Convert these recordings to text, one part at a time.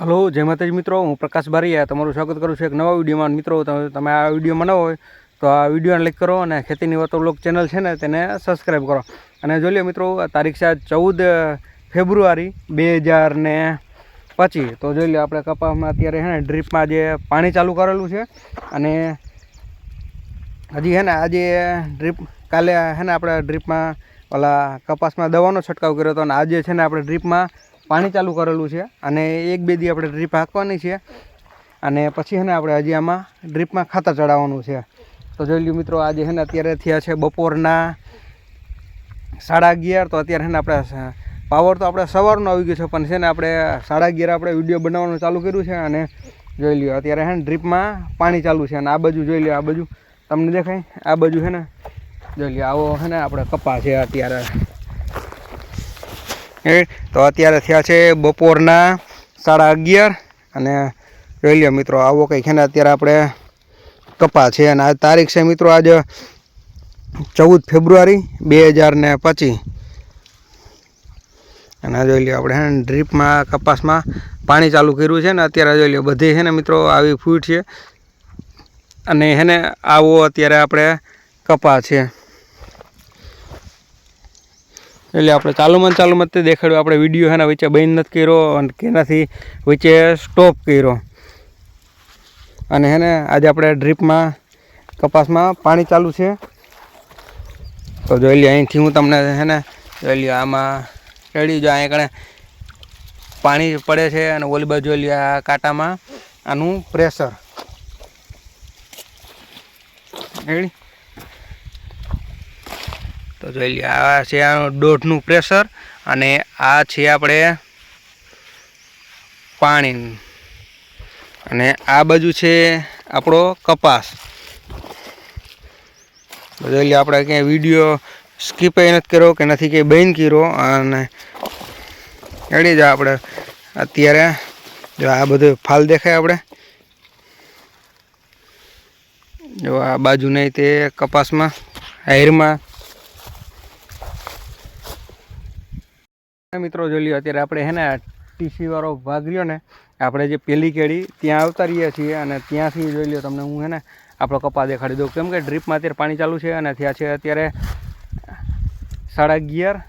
Hello, જય માતાજી મિત્રો, હું પ્રકાશ બારીયા. તમારું સ્વાગત કરું છું એક નવા વિડીયોમાં. મિત્રો તમે આ વીડિયો બનાવો હોય, તો આ વિડીયોને લાઈક કરો અને ખેતીની વાતો બ્લોગ ચેનલ છે ને, તેને સબસ્ક્રાઈબ કરો. અને જોઈ લો મિત્રો તારીખ છે ચૌદ ફેબ્રુઆરી બે હજાર ને પચીસ. તો જોઈ લો આપણે કપાસમાં અત્યારે છે ને ડ્રીપમાં જે પાણી ચાલુ કરેલું છે. અને હજી છે ને, આજે ડ્રીપ કાલે છે ને, આપણે ડ્રીપમાં ઓલા કપાસમાં દવાનો છંટકાવ કર્યો હતો. અને આજે છે ને, આપણે ડ્રીપમાં પાણી ચાલુ કરેલું છે અને એક બે દી આપણે ડ્રીપ હાંકવાની છે અને પછી છે ને આપણે હજી આમાં ડ્રીપમાં ખાતર ચડાવવાનું છે. તો જોઈ લ્યો મિત્રો, આજે છે ને અત્યારે થયા છે બપોરના સાડા અગિયાર, તો અત્યારે છે ને આપણે પાવર તો આપણે સવારનો આવી ગયો છે, પણ છે ને આપણે સાડા અગિયાર આપણે વીડિયો બનાવવાનું ચાલુ કર્યું છે અને જોઈ લ્યો અત્યારે છે ને ડ્રીપમાં પાણી ચાલુ છે અને આ બાજુ જોઈ લ્યો, આ બાજુ તમને દેખાય? આ બાજુ છે ને જોઈ લ્યો, આવો છે ને આપણે કપા છે અત્યારે. એ, તો અત્યારે થયા છે બપોરના સાડા અગિયાર. અને જોઈ લ્યો મિત્રો, આવો કંઈક છે ને અત્યારે આપણે કપા છે. અને આ તારીખ છે મિત્રો આજ ચૌદ ફેબ્રુઆરી બે હજાર ને પચીસ અને જોઈ લો આપણે છે ને ડ્રીપમાં કપાસમાં પાણી ચાલુ કર્યું છે ને અત્યારે જોઈ લ્યો બધી છે ને મિત્રો આવી ફૂટ છે. અને હેને આવો અત્યારે આપણે કપા છે. એટલે આપણે ચાલુમાં ચાલુમાં તે દેખાડ્યું. આપણે વીડિયો એના વચ્ચે બંધ નથી કર્યો અને કેનાથી વચ્ચે સ્ટોપ કર્યો. અને હેને આજે આપણે ડ્રીપમાં કપાસમાં પાણી ચાલુ છે. તો જોઈ લે અહીંથી હું તમને હેને જોઈ લ્યો, આમાં રેડી જો, અહીંયા કણે પાણી પડે છે અને ઓલી બાજુ જોઈ લ્યો, આ કાંટામાં આનું પ્રેશર રેડી? તો જોઈ લઈએ આ છે આ દોઢનું પ્રેશર અને આ છે આપણે પાણી અને આ બાજુ છે આપણો કપાસ. જોઈ લઈએ આપણે ક્યાંય વીડિયો સ્કીપ નથી કર્યો કે નથી કંઈ બંધ કર્યો. અને એડી જ આપણે અત્યારે. જો આ બધું ફાલ દેખાય આપણે. જો આ બાજુ નહીં તે કપાસમાં હાયરમાં મિત્રો જોઈ લ્યો, અત્યારે આપણે હે ને ટીસી વાળો ભાગ રહ્યો ને, આપણે જે પેલી કેડી ત્યાં આવતા રહીએ છીએ અને ત્યાંથી જોઈ લ્યો તમને હું હે ને આપણો કપા દેખાડી દઉં. કેમ કે ડ્રીપમાં અત્યારે પાણી ચાલુ છે અને ત્યાં છે અત્યારે સાડા અગિયાર.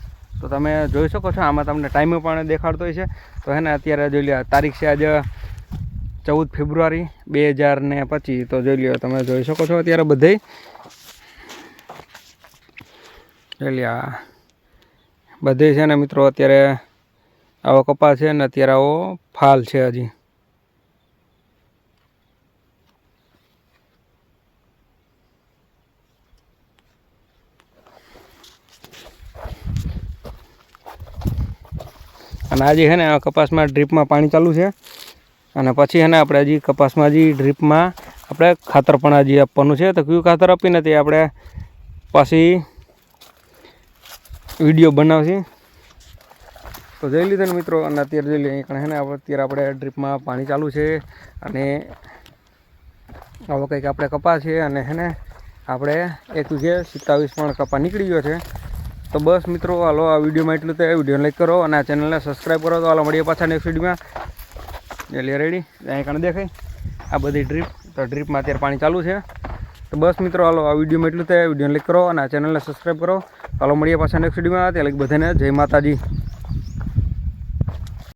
તો તમે જોઈ શકો છો, આમાં તમને ટાઈમે પણ દેખાડતો હોય છે તો હે ને અત્યારે જોઈ લ્યો, તારીખ છે આજે ચૌદ ફેબ્રુઆરી બે હજાર ને પચીસ. તો જોઈ લ્યો, તમે જોઈ શકો છો અત્યારે બધે. જોઈ લ્યો બધે છે ને મિત્રો, અત્યારે આવો કપા છે ને અત્યારે આવો ફાલ છે હજી. અને આજે છે ને આ કપાસમાં ડ્રીપમાં પાણી ચાલુ છે. અને પછી છે ને આપણે હજી કપાસમાં હજી ડ્રીપમાં આપણે ખાતર પણ હજી આપવાનું છે. તો કયું ખાતર આપીને તે આપણે પાછી વીડિયો બનાવશે. તો જઈ લીધો ને મિત્રો, અને અત્યારે જોઈ લઈએ કારણ ને અત્યારે આપણે ડ્રીપમાં પાણી ચાલુ છે, અને આવો કંઈક આપણે કપા છે, અને હેને આપણે એક જે સિત્તાવીસ પણ કપા નીકળી ગયો છે. તો બસ મિત્રો, હાલો, આ વિડીયોમાં એટલું તો વીડિયો લાઈક કરો, અને આ ચેનલને સબસ્ક્રાઈબ કરો, તો હાલો, મળીએ પાછા નેક્સ્ટ વિડીયોમાં. એટલે રેડી અહીં કણ દેખાય. આ બધી ડ્રીપ, તો ડ્રીપમાં અત્યારે પાણી ચાલુ છે. તો બસ મિત્રો, હાલો આ વિડીયોમાં એટલું થાય. વીડિયો લાઈક કરો અને આ ચેનલને સબસ્ક્રાઈબ કરો. હાલો મળીએ પાછા નેક્સ્ટ વિડીયોમાં ત્યાં બધાને જય માતાજી.